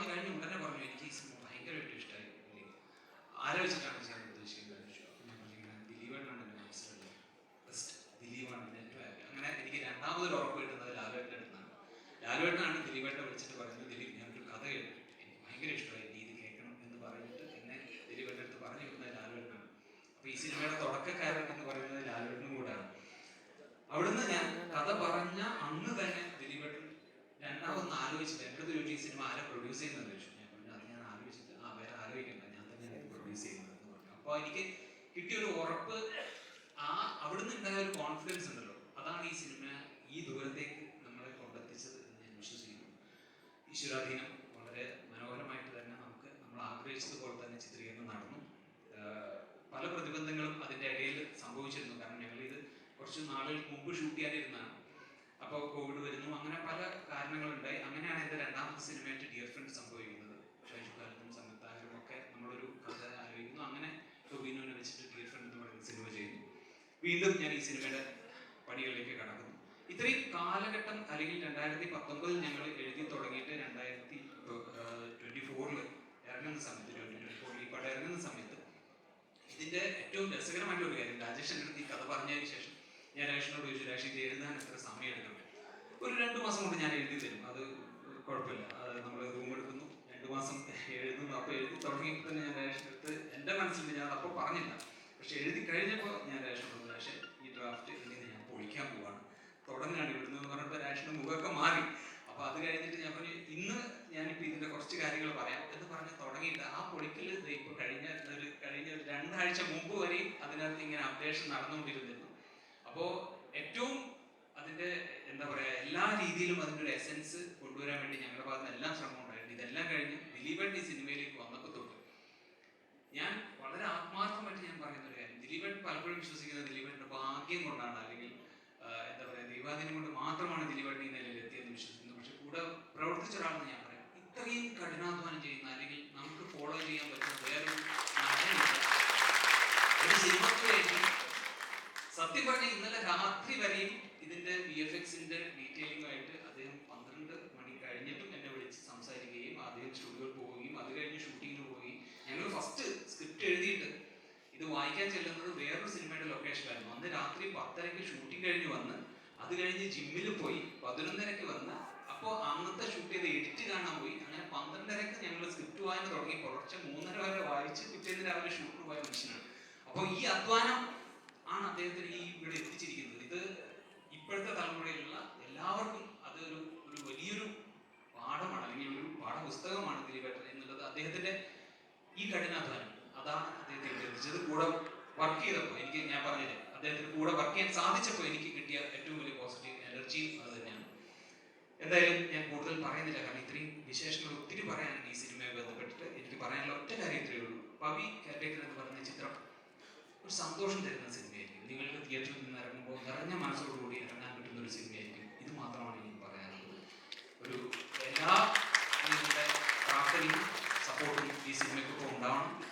പറഞ്ഞു കഴിഞ്ഞ് ഉടനെ പറഞ്ഞു എനിക്ക് ഈ സിനിമ ഭയങ്കരമായിട്ട് ഇഷ്ടമായി ആലോചിച്ചിട്ടാണ് ഞാൻ ഉദ്ദേശിക്കുന്നത് പറഞ്ഞു എന്റെ മനസ്സിലുള്ളത്. ദിലീപാണ് എന്റെ അങ്ങനെ എനിക്ക് രണ്ടാമതൊരു ഉറപ്പ് കിട്ടുന്നത് ലാലുവേട്ടന്റെ അടുത്താണ് ലാലുവേട്ടനാണ് ദിലീപേട്ടനെ വിളിച്ചിട്ട് പറയുന്നത് ദിലീപ് ഞാനൊരു കഥ കേട്ടു. എനിക്ക് ഭയങ്കര ഇഷ്ടമായി. നീ ഇത് കേൾക്കണം എന്ന് പറഞ്ഞിട്ട് എന്നെ ദിലീപേട്ടന്റെ അടുത്ത് പറഞ്ഞു കിട്ടുന്നത് ലാലുവേട്ടനാണ്. അപ്പോൾ ഈ സിനിമയുടെ തുടക്കക്കാരൻ എന്ന് പറയുന്നത് ലാലുവേട്ടനും കൂടാണ് അവിടുന്ന് ഞാൻ കഥ പറഞ്ഞ അന്ന് തന്നെ ദിലീപേട്ടൻ രണ്ടാമതൊന്ന് എന്റെ അടുത്ത് ചോദിച്ചു സിനിമ ആരെ പ്രൊഡ്യൂസ് ചെയ്യുന്നത് ചോദിച്ചു. ഞാൻ പറഞ്ഞു അത് ഞാൻ ആലോചിച്ചിട്ട് ആ വേറെ ആലോചിക്കണ്ട ഞാൻ തന്നെയാണ് പ്രൊഡ്യൂസ് ചെയ്യുന്നത് എന്ന് പറഞ്ഞു. അപ്പോൾ എനിക്ക് കിട്ടിയൊരു ഉറപ്പ് ആ അവിടുന്ന് ഉണ്ടായ ഒരു കോൺഫിഡൻസ് ഉണ്ടല്ലോ. അതാണ് ഈ സിനിമ ഈ ദൂരത്തേക്ക് നമ്മളെ കൊണ്ടെത്തിച്ചത് എന്ന് ഞാൻ വിശ്വസിക്കുന്നു. ഈശ്വരാധീനം വളരെ മനോഹരമായിട്ട് തന്നെ നമുക്ക് നമ്മൾ ആഗ്രഹിച്ചതുപോലെ തന്നെ ചിത്രീകരണം നടന്നു. പല പ്രതിബന്ധങ്ങളും അതിന്റെ ഇടയിൽ സംഭവിച്ചിരുന്നു. കാരണം ഞങ്ങൾ ഇത് കുറച്ച് നാളുകൾക്ക് മുമ്പ് ഷൂട്ട് ചെയ്യാനിരുന്നതാണ്. അപ്പോൾ കോവിഡ് അങ്ങനെ കാരണങ്ങളുണ്ടായി. അങ്ങനെയാണ് എന്റെ രണ്ടാമത്തെ സിനിമയായിട്ട് ഡിയർ ഫ്രണ്ട് സംഭവിക്കുന്നത്. ഷൈജു കാലത്തും സംയുക്താകരും ഒക്കെ നമ്മളൊരു കഥ ആലോചിക്കുന്നു. അങ്ങനെ ടൊബിനോനെ വെച്ചിട്ട് ഡിയർ ഫ്രണ്ട് എന്ന് പറയുന്ന സിനിമ ചെയ്യുന്നു. വീണ്ടും ഞാൻ ഈ സിനിമയുടെ പണികളിലേക്ക് കടക്കുന്നു. ഇത്രയും കാലഘട്ടം അല്ലെങ്കിൽ രണ്ടായിരത്തി പത്തൊമ്പതിൽ ഞങ്ങൾ എഴുതി തുടങ്ങിയിട്ട് രണ്ടായിരത്തി ട്വന്റി ഫോറിൽ ഇറങ്ങുന്ന സമയത്ത് ട്വന്റി ട്വന്റി ഫോറിൽ ഈ പടം ഇറങ്ങുന്ന സമയത്ത് ഇതിന്റെ ഏറ്റവും രസകരമായിട്ടുള്ള ഒരു കാര്യം രാജേഷ് എന്റെ ഈ കഥ പറഞ്ഞതിന് ശേഷം ഞാൻ രാജേഷിനോട് ചോദിച്ചു രാജേഷ് ഇത് എഴുതാൻ എത്ര സമയം മാസം കൊണ്ട് ഞാൻ എഴുതി തരും. അത് കുഴപ്പമില്ല. നമ്മൾ റൂം എടുക്കുന്നു. രണ്ട് മാസം എഴുതുന്നു. അപ്പോൾ എഴുതി തുടങ്ങിയപ്പോൾ തന്നെ ഞാൻ റേഷൻ എടുത്ത് എന്റെ മനസ്സിൽ ഞാൻ അപ്പോൾ പറഞ്ഞില്ല. പക്ഷെ എഴുതി കഴിഞ്ഞപ്പോൾ ഞാൻ റേഷൻ എടുത്തു. പക്ഷേ ഈ ഡ്രാഫ്റ്റ് ഇനി ഞാൻ പൊളിക്കാൻ പോവാണ്. തുടങ്ങാണ് ഇവിടുന്ന് എന്ന് പറഞ്ഞപ്പോൾ രാജേഷിന്റെ മുഖമൊക്കെ മാറി. അപ്പോൾ അത് കഴിഞ്ഞിട്ട് ഞാൻ പറഞ്ഞു ഇന്ന് ഞാനിപ്പോൾ ഇതിന്റെ കുറച്ച് കാര്യങ്ങൾ പറയാം. എന്ന് പറഞ്ഞ് തുടങ്ങിയിട്ട് ആ പൊളിക്കൽ ഇപ്പോൾ കഴിഞ്ഞ കഴിഞ്ഞ രണ്ടാഴ്ച മുമ്പ് വരെയും അതിനകത്ത് ഇങ്ങനെ അപ്ഡേഷൻ നടന്നുകൊണ്ടിരുന്നിരുന്നു. അപ്പോൾ എന്താ പറയാ എല്ലാ രീതിയിലും അതിന്റെ ഒരു എസൻസ് കൊണ്ടുവരാൻ വേണ്ടി ഞങ്ങളുടെ ഭാഗത്ത് എല്ലാം ശ്രമം ഉണ്ടായിരുന്നു ഇതെല്ലാം കഴിഞ്ഞ് ദിലീപൻ ഈ സിനിമയിലേക്ക് വന്നപ്പോൾ തൊട്ട് ഞാൻ വളരെ ആത്മാർത്ഥമായിട്ട് ഞാൻ പറയുന്ന ഒരു കാര്യം. ദിലീപൻ പലപ്പോഴും വിശ്വസിക്കുന്ന ദിലീപന്റെ ഭാഗ്യം കൊണ്ടാണ് അല്ലെങ്കിൽ എന്താ പറയാ ദൈവാധീനം കൊണ്ട് മാത്രമാണ് ദിലീപൻ ഈ നിലയിൽ എത്തിയെന്ന് വിശ്വസിക്കുന്നത്. പക്ഷെ കൂടെ പ്രവർത്തിച്ച ഒരാളെന്ന് ഞാൻ പറയാം. ഇത്രയും കഠിനാധ്വാനം ചെയ്യുന്ന അല്ലെങ്കിൽ നമുക്ക് ഫോളോ ചെയ്യാൻ പറ്റുന്ന വേറൊരു നടനില്ല. ഒരു സിനിമയ്ക്ക് വേണ്ടി സത്യം പറഞ്ഞാൽ ഇന്നലെ രാത്രി വരെയും ഇതിന്റെ വി എഫ് എക്സിന്റെ ഡീറ്റെയിലിംഗുമായിട്ട് അദ്ദേഹം പന്ത്രണ്ട് മണി കഴിഞ്ഞിട്ടും എന്നെ വിളിച്ച് സംസാരിക്കുകയും അദ്ദേഹം സ്റ്റുഡിയോയിൽ പോവുകയും അത് കഴിഞ്ഞ് ഷൂട്ടിങ്ങിന് പോവുകയും ഞങ്ങൾ ഫസ്റ്റ് സ്ക്രിപ്റ്റ് എഴുതിയിട്ട് ഇത് വായിക്കാൻ ചെല്ലുന്നത് വേറൊരു സിനിമയുടെ ലൊക്കേഷനിലായിരുന്നു അന്ന് രാത്രി പത്തരയ്ക്ക് ഷൂട്ടിംഗ് കഴിഞ്ഞ് വന്ന് അത് കഴിഞ്ഞ് ജിമ്മിൽ പോയി പതിനൊന്നരയ്ക്ക് വന്ന് അപ്പോൾ അന്നത്തെ ഷൂട്ട് ചെയ്ത് എഡിറ്റ് കാണാൻ പോയി. അങ്ങനെ പന്ത്രണ്ടരയ്ക്ക് ഞങ്ങൾ സ്ക്രിപ്റ്റ് വായന തുടങ്ങി. കുറച്ച് മൂന്നര വരെ വായിച്ച് പിറ്റേന്ന് രാവിലെ ഷൂട്ടിന് പോയ മനുഷ്യനാണ്. അപ്പോൾ ഈ അധ്വാനം ആണ് അദ്ദേഹത്തിന് ഈ ഇവിടെ എത്തിച്ചിരിക്കുന്നത്. ഇത് ഇപ്പോഴത്തെ തലമുറയിലുള്ള എല്ലാവർക്കും അത് ഒരു ഒരു വലിയൊരു പാഠമാണ് അല്ലെങ്കിൽ ഒരു പാഠപുസ്തകമാണ് തിരിവേട്ടൻ എന്നുള്ളത് അദ്ദേഹത്തിന്റെ ഈ കഠിനാധ്വാനം. അതാണ് അദ്ദേഹത്തെ ഇവിടെ എത്തിച്ചത് കൂടെ വർക്ക് ചെയ്തപ്പോൾ എനിക്ക് ഞാൻ പറഞ്ഞില്ലേ അദ്ദേഹത്തിന് കൂടെ വർക്ക് ചെയ്യാൻ സാധിച്ചപ്പോൾ എനിക്ക് കിട്ടിയ ഏറ്റവും വലിയ പോസിറ്റീവ് എനർജിയും അത് തന്നെയാണ്. എന്തായാലും ഞാൻ കൂടുതൽ പറയുന്നില്ല കാരണം ഇത്രയും വിശേഷങ്ങൾ ഒത്തിരി പറയാനുണ്ട് ഈ സിനിമയെ ബന്ധപ്പെട്ടിട്ട്. എനിക്ക് പറയാനുള്ള ഒറ്റ കാര്യം ഇത്രയേ ഉള്ളൂ. പവി കാറ്റഗറി എന്ന് പറയുന്ന ചിത്രം ഒരു സന്തോഷം തരുന്ന സിനിമയായിരിക്കും നിങ്ങൾക്ക് തിയേറ്ററിൽ നിന്ന് ഇറങ്ങുമ്പോൾ നിറഞ്ഞ മനസ്സോടുകൂടി ഇറങ്ങാൻ പറ്റുന്ന ഒരു സിനിമയായിരിക്കും. ഇത് മാത്രമാണ് എനിക്ക് പറയാനുള്ളത്. ഒരു എല്ലാ പ്രാർത്ഥനയും സപ്പോർട്ടും ഈ സിനിമയ്ക്കൊപ്പം ഉണ്ടാവണം.